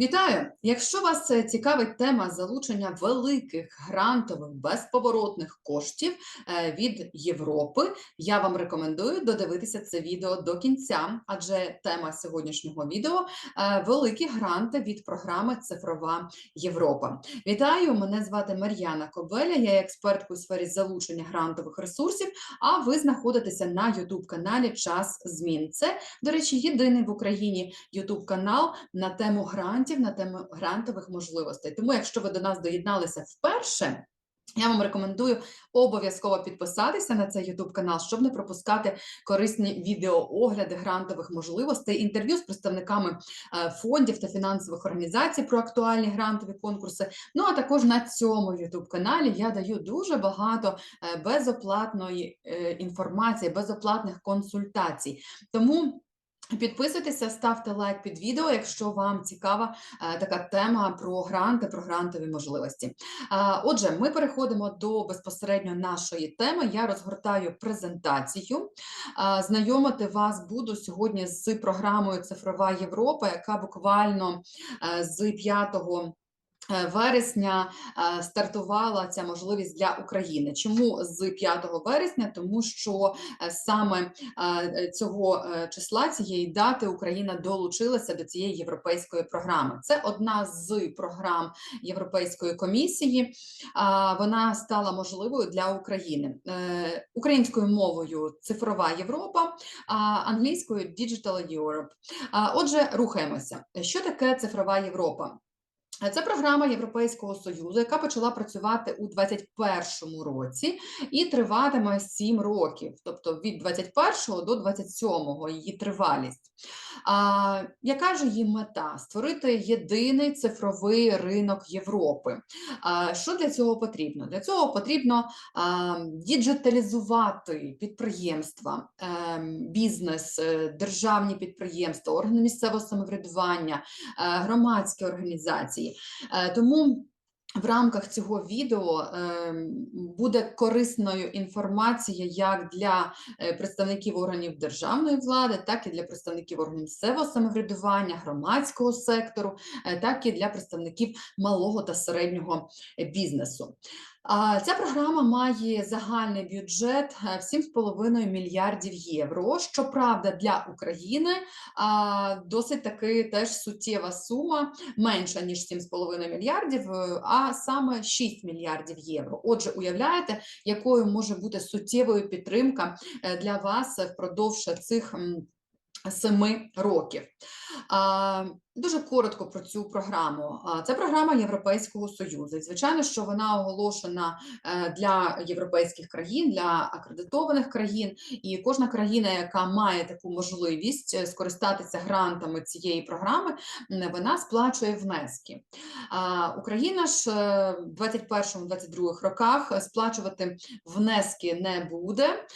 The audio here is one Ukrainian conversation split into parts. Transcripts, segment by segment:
Вітаю! Якщо вас е, цікавить тема залучення великих грантових безповоротних коштів е, від Європи, я вам рекомендую додивитися це відео до кінця, адже тема сьогоднішнього відео е, великі гранти від програми Цифрова Європа. Вітаю! Мене звати Мар'яна Кобеля, я є у сфері залучення грантових ресурсів. А ви знаходитеся на youtube каналі Час змін. Це, до речі, єдиний в Україні youtube канал на тему грантів, на тему грантових можливостей. Тому, якщо ви до нас доєдналися вперше, я вам рекомендую обов'язково підписатися на цей YouTube канал, щоб не пропускати корисні відеоогляди грантових можливостей, інтерв'ю з представниками е, фондів та фінансових організацій про актуальні грантові конкурси. Ну а також на цьому YouTube каналі я даю дуже багато е, безоплатної е, інформації, безоплатних консультацій. Тому. Підписуйтеся, ставте лайк під відео, якщо вам цікава е, така тема про гранти, про грантові можливості. Е, отже, ми переходимо до безпосередньо нашої теми. Я розгортаю презентацію. Е, знайомити вас буду сьогодні з програмою Цифрова Європа, яка буквально з 5 Е, вересня е, стартувала ця можливість для України. Чому з 5 вересня? Тому що е, саме цього числа цієї дати Україна долучилася до цієї європейської програми. Це одна з програм Європейської комісії. Вона стала можливою для України українською мовою цифрова Європа, англійською Digital Europe. Отже, рухаємося. Що таке цифрова Європа? Це програма Європейського союзу, яка почала працювати у 2021 році і триватиме 7 років, тобто від 21 до 27 її тривалість. А, Яка ж її мета? Створити єдиний цифровий ринок Європи. А, Що для цього потрібно? Для цього потрібно а, діджиталізувати підприємства, а, ем, бізнес, е, державні підприємства, органи місцевого самоврядування, а, громадські організації. Е, тому в рамках цього відео ем, буде корисною інформація як для е, представників органів державної влади, так і для представників органів місцевого самоврядування, громадського сектору, е, так і для представників малого та середнього бізнесу. Ця програма має загальний бюджет в 7,5 мільярдів євро. Щоправда, для України досить таки теж суттєва сума, менша ніж 7,5 мільярдів, а саме 6 мільярдів євро. Отже, уявляєте, якою може бути суттєвою підтримка е, для вас впродовж цих семи років. Дуже коротко про цю програму. Це програма Європейського союзу. І звичайно, що вона оголошена е, для європейських країн, для акредитованих країн, і кожна країна, яка має таку можливість е, скористатися грантами цієї програми, вона сплачує внески. Україна ж е, в 2021-2022 роках сплачувати внески не буде.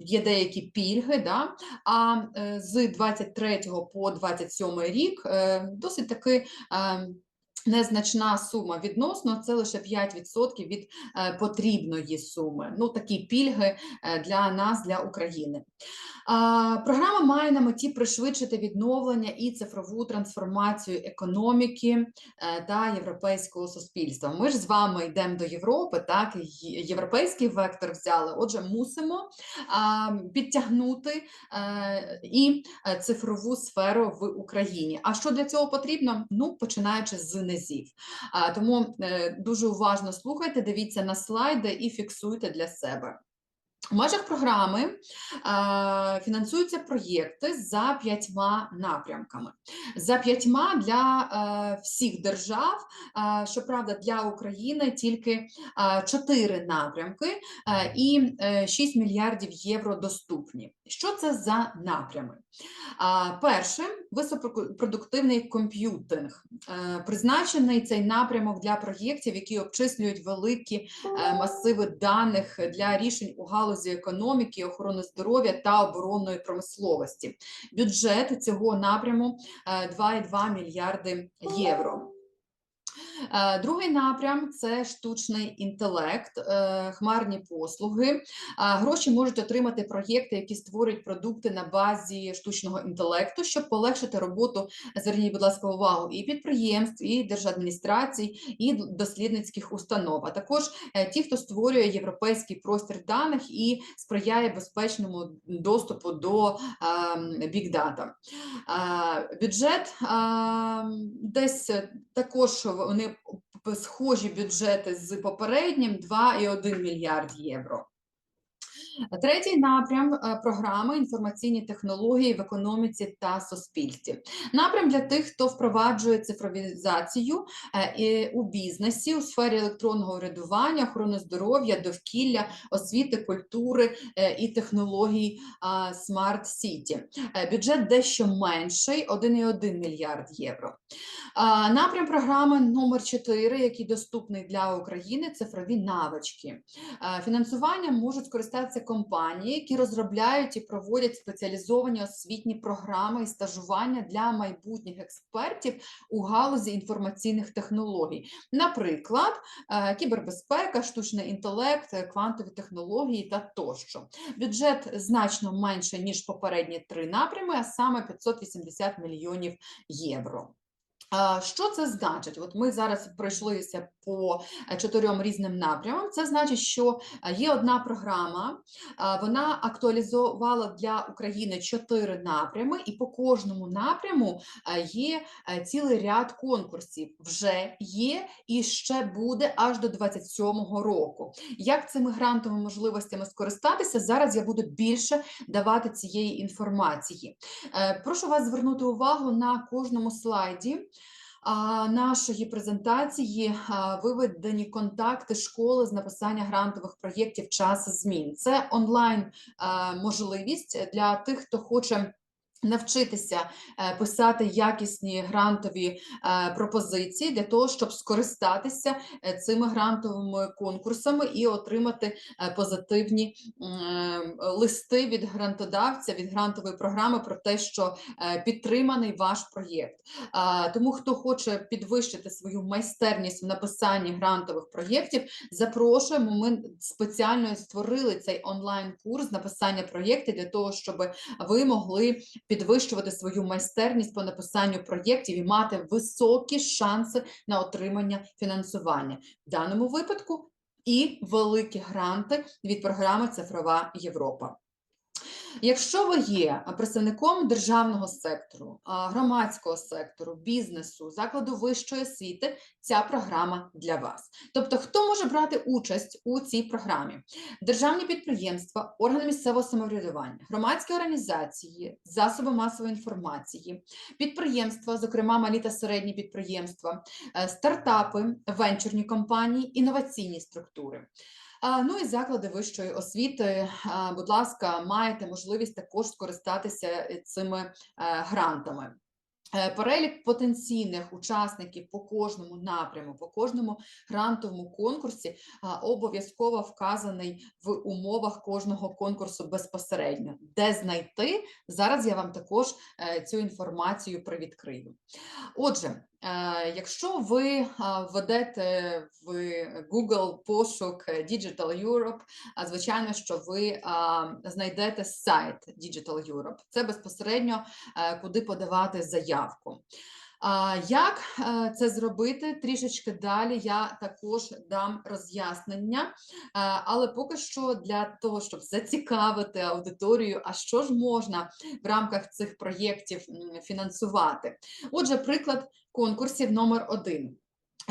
Є деякі пільги, да? а з 23 по 27 рік. Е, досить таки е, незначна сума відносно, це лише 5% від е, потрібної суми. Ну, такі пільги для нас, для України. Програма має на меті пришвидшити відновлення і цифрову трансформацію економіки е, та європейського суспільства. Ми ж з вами йдемо до Європи, так європейський вектор взяли. Отже, мусимо підтягнути е, і е, цифрову сферу в Україні. А що для цього потрібно? Ну, починаючи з низів. Тому дуже уважно слухайте, дивіться на слайди і фіксуйте для себе. У межах програми е, фінансуються проєкти за п'ятьма напрямками. За п'ятьма для е, всіх держав, е, щоправда, для України тільки е, чотири напрямки е, і е, 6 мільярдів євро доступні. Що це за напрями? Е, перше високопродуктивний комп'ютинг. Е, призначений цей напрямок для проєктів, які обчислюють великі е, масиви даних для рішень у галузі галузі економіки, охорони здоров'я та оборонної промисловості. Бюджет цього напряму 2,2 е, мільярди євро. Е, Другий напрям це штучний інтелект, е, хмарні послуги. Гроші можуть отримати проєкти, які створюють продукти на базі штучного інтелекту, щоб полегшити роботу. Зверніть, будь ласка, увагу і підприємств, і держадміністрацій, і дослідницьких установ. А також е, ті, хто створює європейський простір даних і сприяє безпечному доступу до Big Data. Е, Бюджет е, десь також вони схожі бюджети з попереднім 2,1 мільярд євро. Третій напрям е, програми інформаційні технології в економіці та суспільстві. Напрям для тих, хто впроваджує цифровізацію е, у бізнесі у сфері електронного урядування, охорони здоров'я, довкілля, освіти, культури е, і технологій Smart City. Бюджет дещо менший 1,1 мільярд євро. Напрям програми номер 4, який доступний для України, цифрові навички. Фінансуванням можуть скористатися компанії, які розробляють і проводять спеціалізовані освітні програми і стажування для майбутніх експертів у галузі інформаційних технологій, наприклад, е, кібербезпека, штучний інтелект, квантові технології та тощо. Бюджет значно менше ніж попередні три напрями, а саме 580 мільйонів євро. Що це значить? От ми зараз пройшлися по е, чотирьом різним напрямам. Це значить, що е, є одна програма, вона актуалізувала для України чотири напрями, і по кожному напряму е, є цілий ряд конкурсів. Вже є і ще буде аж до 27-го року. Як цими грантовими можливостями скористатися? Зараз я буду більше давати цієї інформації. Прошу вас звернути увагу на кожному слайді нашої презентації виведені контакти школи з написання грантових проєктів час змін. Це онлайн можливість для тих, хто хоче. Навчитися е, писати якісні грантові е, пропозиції для того, щоб скористатися е, цими грантовими конкурсами і отримати позитивні листи від грантодавця, від грантової програми про те, що підтриманий ваш проєкт. Тому, хто хоче підвищити свою майстерність в написанні грантових проєктів, запрошуємо. Ми спеціально створили цей онлайн-курс написання проєктів для того, щоб ви могли підвищувати свою майстерність по написанню проєктів і мати високі шанси на отримання фінансування. В даному випадку і великі гранти від програми Цифрова Європа. Якщо ви є представником державного сектору, громадського сектору, бізнесу, закладу вищої освіти, ця програма для вас. Тобто, хто може брати участь у цій програмі? Державні підприємства, органи місцевого самоврядування, громадські організації, засоби масової інформації, підприємства, зокрема малі та середні підприємства, е, стартапи, венчурні компанії, інноваційні структури. Ну і заклади вищої освіти, будь ласка, маєте можливість також скористатися е, цими е, грантами. Е, Перелік потенційних учасників по кожному напряму, по кожному грантовому конкурсі обов'язково вказаний в умовах кожного конкурсу безпосередньо. Де знайти? Зараз я вам також цю інформацію привідкрию. Отже, якщо ви введете в Google пошук е, Digital Europe, звичайно, що ви знайдете сайт Digital Europe. Це безпосередньо е, куди подавати заявку. Як е, це зробити? Трішечки далі я також дам роз'яснення, Е, але поки що для того, щоб зацікавити аудиторію, а що ж можна в рамках цих проєктів фінансувати. Отже, приклад конкурсів номер один.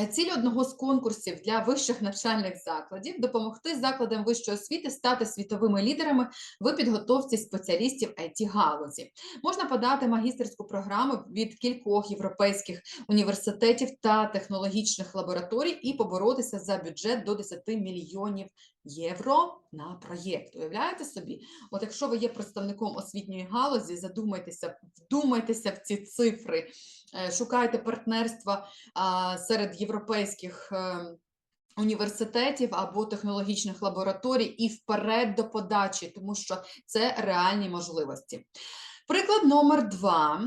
Ціль одного з конкурсів для вищих навчальних закладів допомогти закладам вищої освіти стати світовими лідерами в підготовці спеціалістів it галузі. Можна подати магістерську програму від кількох європейських університетів та технологічних лабораторій і поборотися за бюджет до 10 мільйонів євро на проєкт. Уявляєте собі? От якщо ви є представником освітньої галузі, задумайтеся, вдумайтеся в ці цифри, е, шукайте партнерства серед європейських. е, Університетів або технологічних лабораторій і вперед до подачі, тому що це реальні можливості. Приклад номер два.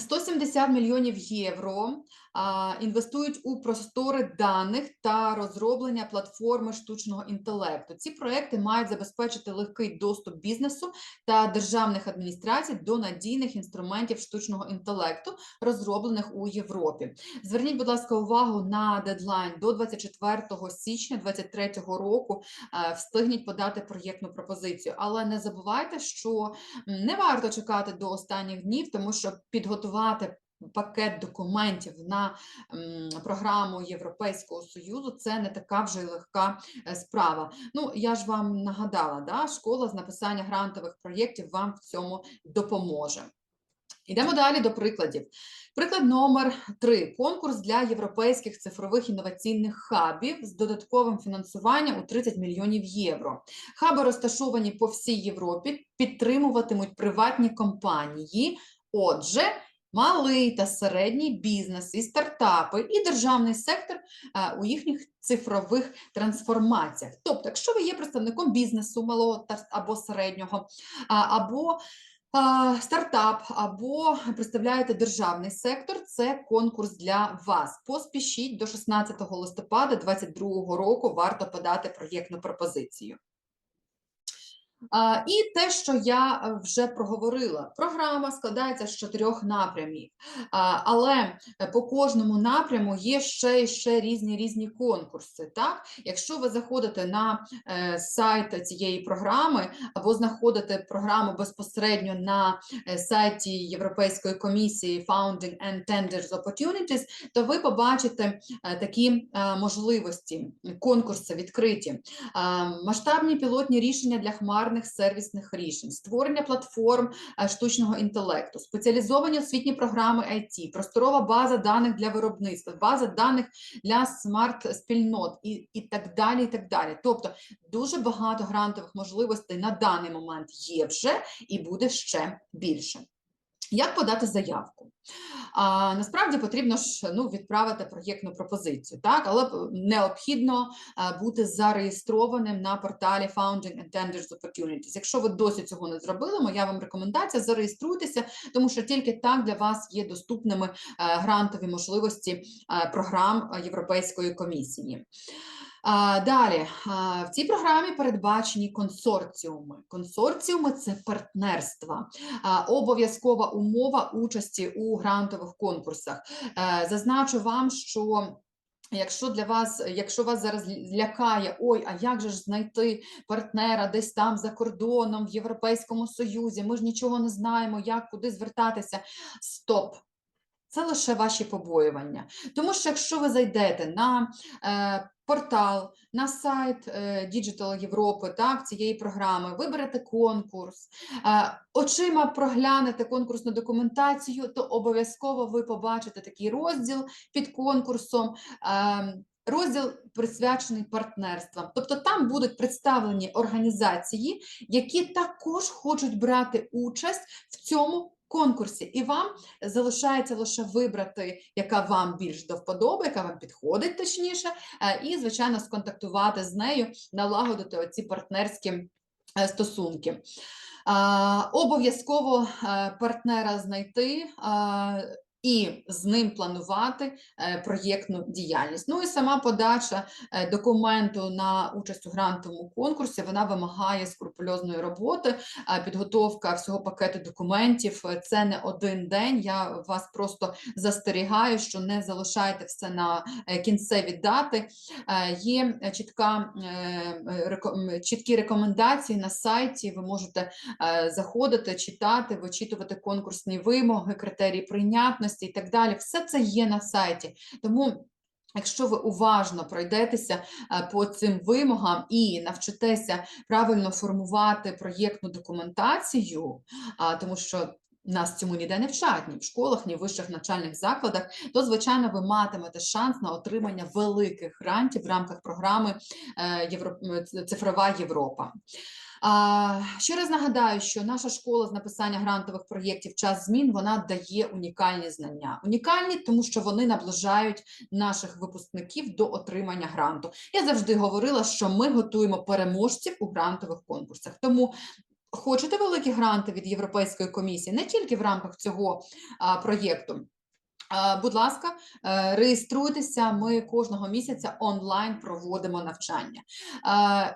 170 мільйонів євро інвестують у простори даних та розроблення платформи штучного інтелекту. Ці проекти мають забезпечити легкий доступ бізнесу та державних адміністрацій до надійних інструментів штучного інтелекту, розроблених у Європі. Зверніть, будь ласка, увагу на дедлайн до 24 січня 2023 року. е, Встигніть подати проєктну пропозицію, але не забувайте, що не варто чекати до останніх днів, тому що підготувати пакет документів на програму Європейського Союзу це не така вже легка е, справа. Ну, я ж вам нагадала, да, школа з написання грантових проєктів вам в цьому допоможе. Йдемо далі до прикладів. Приклад номер три: конкурс для європейських цифрових інноваційних хабів з додатковим фінансуванням у 30 мільйонів євро. Хаби розташовані по всій Європі, підтримуватимуть приватні компанії. Отже, малий та середній бізнес і стартапи, і державний сектор е, у їхніх цифрових трансформаціях. Тобто, якщо ви є представником бізнесу малого або середнього, або стартап, або представляєте державний сектор, це конкурс для вас. Поспішіть до 16 листопада 2022 року варто подати проєктну пропозицію. І те, що я е, вже проговорила, програма складається з чотирьох напрямів, але е, по кожному напряму є ще і ще різні різні конкурси. Так, якщо ви заходите на е, сайт цієї програми або знаходите програму безпосередньо на сайті Європейської комісії Founding and Tenders Opportunities, то ви побачите такі можливості, конкурси відкриті, масштабні пілотні рішення для хмарних сервісних рішень, створення платформ е, штучного інтелекту, спеціалізовані освітні програми IT, просторова база даних для виробництва, база даних для смарт-спільнот і, і так далі. і так далі. Тобто дуже багато грантових можливостей на даний момент є вже і буде ще більше. Як подати заявку? А, насправді потрібно ж ну, відправити проєктну пропозицію, так, але необхідно а, бути зареєстрованим на порталі Founding and Tenders Opportunities. Якщо ви досі цього не зробили, моя вам рекомендація зареєструйтеся, тому що тільки так для вас є доступними е, грантові можливості е, програм е, Європейської комісії. Далі в цій програмі передбачені консорціуми. Консорціуми це партнерства, обов'язкова умова участі у грантових конкурсах. Е, Зазначу вам, що Якщо для вас, якщо вас зараз лякає, ой, а як же ж знайти партнера десь там за кордоном, в Європейському Союзі, ми ж нічого не знаємо, як куди звертатися. Стоп! Це лише ваші побоювання. Тому що якщо ви зайдете на е, портал, на сайт е, Європи, так, цієї програми, виберете конкурс, е, очима проглянете конкурсну документацію, то обов'язково ви побачите такий розділ під конкурсом. Е, Розділ присвячений партнерствам, тобто там будуть представлені організації, які також хочуть брати участь в цьому конкурсі, і вам залишається лише вибрати, яка вам більш до вподоби, яка вам підходить точніше, е, і, звичайно, сконтактувати з нею, налагодити оці партнерські е, стосунки. Обов'язково е, партнера знайти. І з ним планувати е, проєктну діяльність. Ну і сама подача е, документу на участь у грантовому конкурсі вона вимагає скрупульозної роботи, підготовка всього пакету документів е, це не один день. Я вас просто застерігаю, що не залишайте все на кінцеві дати. Є чітка, чіткі рекомендації на сайті. Ви можете заходити, читати, вичитувати конкурсні вимоги, критерії прийнятності і так далі. Все це є на сайті. Тому. Якщо ви уважно пройдетеся е, по цим вимогам і навчитеся правильно формувати проєктну документацію, тому що нас цьому ніде не вчать, ні в школах, ні в вищих навчальних закладах, то, звичайно, ви матимете шанс на отримання великих грантів в рамках програми е, Цифрова Європа. Ще раз нагадаю, що наша школа з написання грантових проєктів час змін вона дає унікальні знання. Унікальні, тому що вони наближають наших випускників до отримання гранту. Я завжди говорила, що ми готуємо переможців у грантових конкурсах. Тому хочете великі гранти від Європейської комісії, не тільки в рамках цього проєкту. Будь ласка, е, реєструйтеся. Ми кожного місяця онлайн проводимо навчання.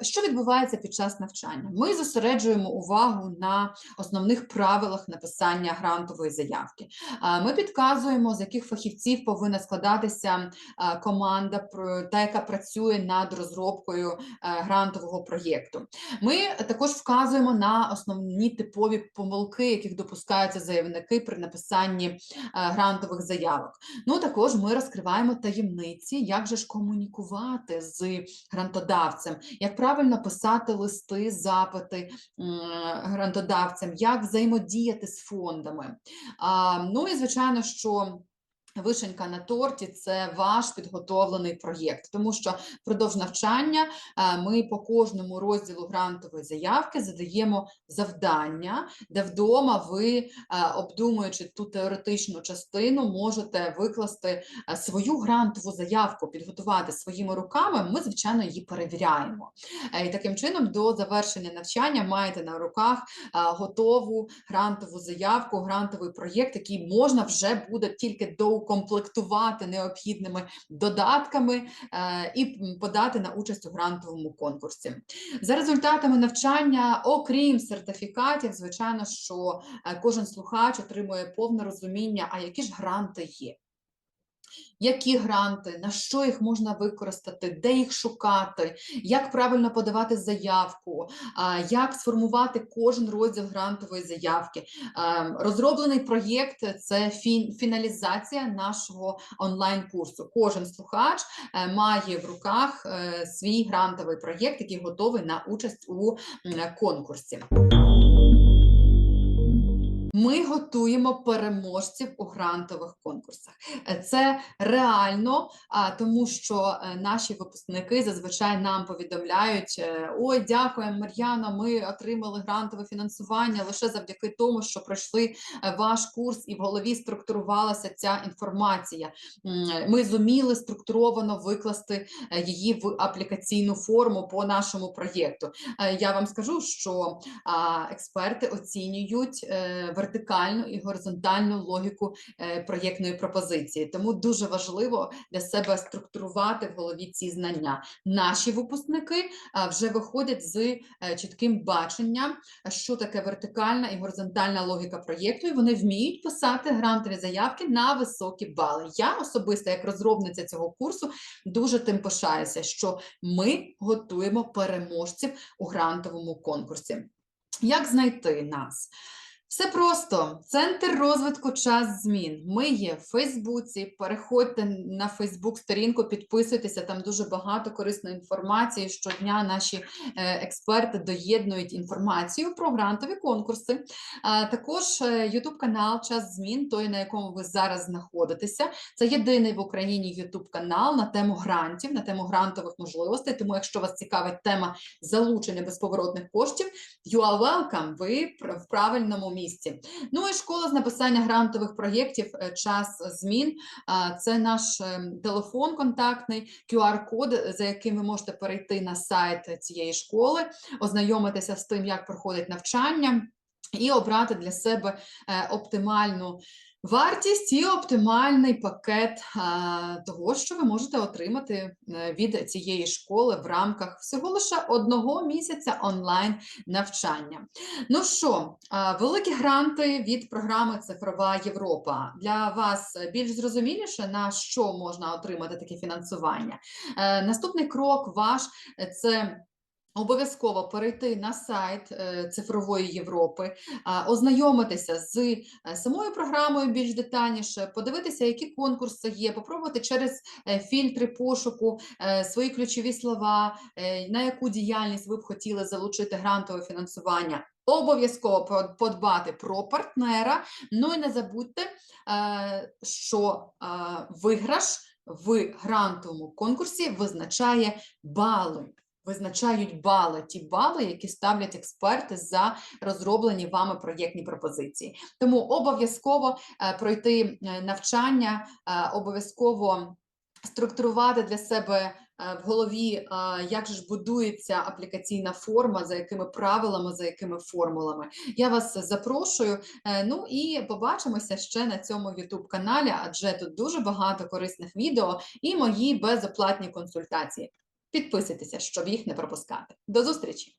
Що відбувається під час навчання? Ми зосереджуємо увагу на основних правилах написання грантової заявки. Ми підказуємо, з яких фахівців повинна складатися команда, та яка працює над розробкою е, грантового проєкту. Ми також вказуємо на основні типові помилки, яких допускаються заявники при написанні е, грантових заявок. Ну також ми розкриваємо таємниці, як же ж комунікувати з грантодавцем, як правильно писати листи, запити грантодавцям, як взаємодіяти з фондами. Ну і звичайно, що. Вишенька на торті це ваш підготовлений проєкт, тому що впродовж навчання е, ми по кожному розділу грантової заявки задаємо завдання, де вдома ви, е, обдумуючи ту теоретичну частину, можете викласти е, свою грантову заявку, підготувати своїми руками. Ми, звичайно, її перевіряємо. І таким чином, до завершення навчання маєте на руках готову грантову заявку, грантовий проєкт, який можна вже буде тільки доукомплектувати необхідними додатками е, і подати на участь у грантовому конкурсі. За результатами навчання, окрім сертифікатів, звичайно, що е, кожен слухач отримує повне розуміння, а які ж гранти є. Які гранти, на що їх можна використати, де їх шукати, як правильно подавати заявку, як сформувати кожен розділ грантової заявки. Розроблений проєкт це фіналізація нашого онлайн-курсу. Кожен слухач е, має в руках е, свій грантовий проєкт, який готовий на участь у конкурсі. Ми готуємо переможців у грантових конкурсах. Е, Це реально, тому що е, наші випускники зазвичай нам повідомляють: е, ой, дякуємо, Мар'яно, ми отримали грантове фінансування лише завдяки тому, що пройшли ваш курс, і в голові структурувалася ця інформація. Ми зуміли структуровано викласти її в аплікаційну форму по нашому проєкту. Я вам скажу, що експерти оцінюють е, вертикальну і горизонтальну логіку е, проєктної пропозиції. Тому дуже важливо для себе структурувати в голові ці знання. Наші випускники вже виходять з е, чітким баченням, що таке вертикальна і горизонтальна логіка проєкту, і вони вміють писати грантові заявки на високі бали. Я особисто, як розробниця цього курсу, дуже тим пишаюся, що ми готуємо переможців у грантовому конкурсі. Як знайти нас? Все просто. Центр розвитку час змін. Ми є в Фейсбуці. Переходьте на Фейсбук сторінку, підписуйтеся. Там дуже багато корисної інформації. Щодня наші е, експерти доєднують інформацію про грантові конкурси. Також YouTube канал Час змін, той на якому ви зараз знаходитеся. Це єдиний в Україні YouTube канал на тему грантів, на тему грантових можливостей. Тому, якщо вас цікавить тема залучення безповоротних коштів, you are welcome, ви в правильному місці. Ну і школа з написання грантових проєктів е, час змін. Це наш ем, телефон контактний, QR-код, за яким ви можете перейти на сайт цієї школи, ознайомитися з тим, як проходить навчання, і обрати для себе е, оптимальну. Вартість і оптимальний пакет того, що ви можете отримати е, від цієї школи в рамках всього лише одного місяця онлайн навчання. Ну що, великі гранти від програми Цифрова Європа для вас більш зрозуміліше, на що можна отримати таке фінансування. Е, Наступний крок ваш це. Обов'язково перейти на сайт е, Цифрової Європи, ознайомитися з е, самою програмою більш детальніше, подивитися, які конкурси є, попробувати через е, фільтри пошуку свої ключові слова, на яку діяльність ви б хотіли залучити грантове фінансування. Обов'язково подбати про партнера. Ну і не забудьте, що виграш в грантовому конкурсі визначає бали. Визначають бали, ті бали, які ставлять експерти за розроблені вами проєктні пропозиції. Тому обов'язково е, пройти е, навчання, е, обов'язково структурувати для себе в голові, як же ж будується аплікаційна форма, за якими правилами, за якими формулами. Я вас запрошую. Ну і побачимося ще на цьому youtube каналі, адже тут дуже багато корисних відео і мої безоплатні консультації. Підписуйтеся, щоб їх не пропускати. До зустрічі!